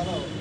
알아.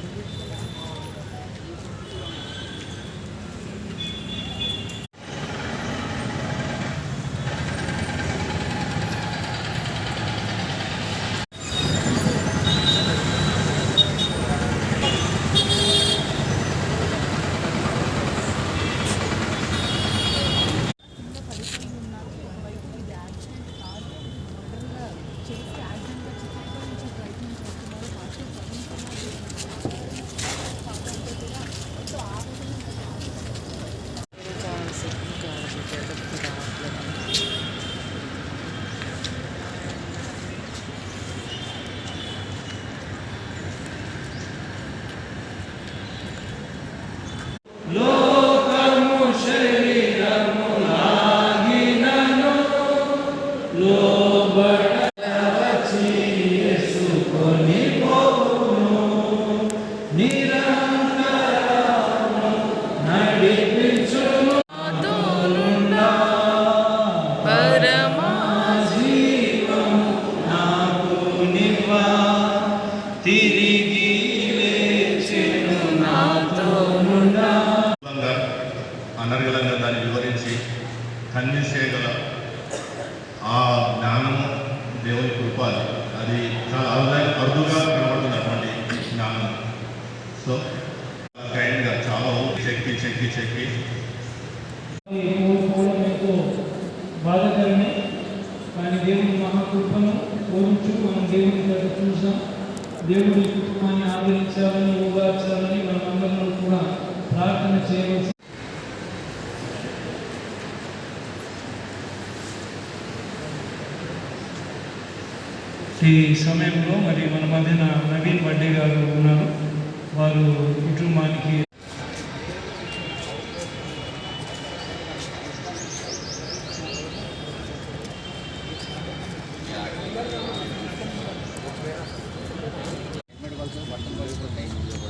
అనర్గళంగా దాన్ని వివరించి కన్య చేయగల ఆ జ్ఞానము దేవుని కృపాలి అది. చాలా అరుదై అరుదుగా కనబడుతున్నటువంటి జ్ఞానం. సో కైండ్గా చాలా చెక్కి చెక్కి చెక్కి. కోరుకోవడం బాధకరమే. కానీ దేవుని మహాకృపను కోరుచు మనం దేవుని దగ్గర చూసాం. దేవుని కుటుంబాన్ని ఆదరించాలని ఓదార్చాలని మనమందరం కూడా ప్రార్థన చేయవచ్చు ఈ సమయంలో మరి మన మధ్యన నవీన్ వడ్డే గారు ఉన్నారు. వారు కుటుంబానికి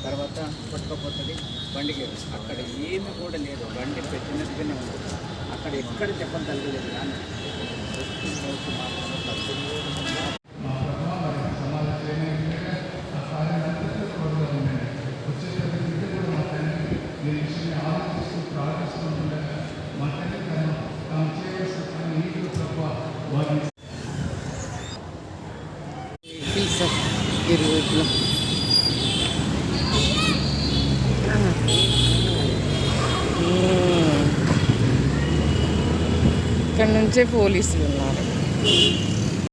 తర్వాత పట్టుకపోతుంది బండికి అక్కడ ఏమి కూడా లేదు. బండి పెట్టినట్టుగానే ఉంది. అక్కడ ఎక్కడ చెప్పని తగ్గలేదు కానీ పిజ్జా ఇరువుట్లో ఇక్కడ నుంచే పోలీసులు ఉన్నారు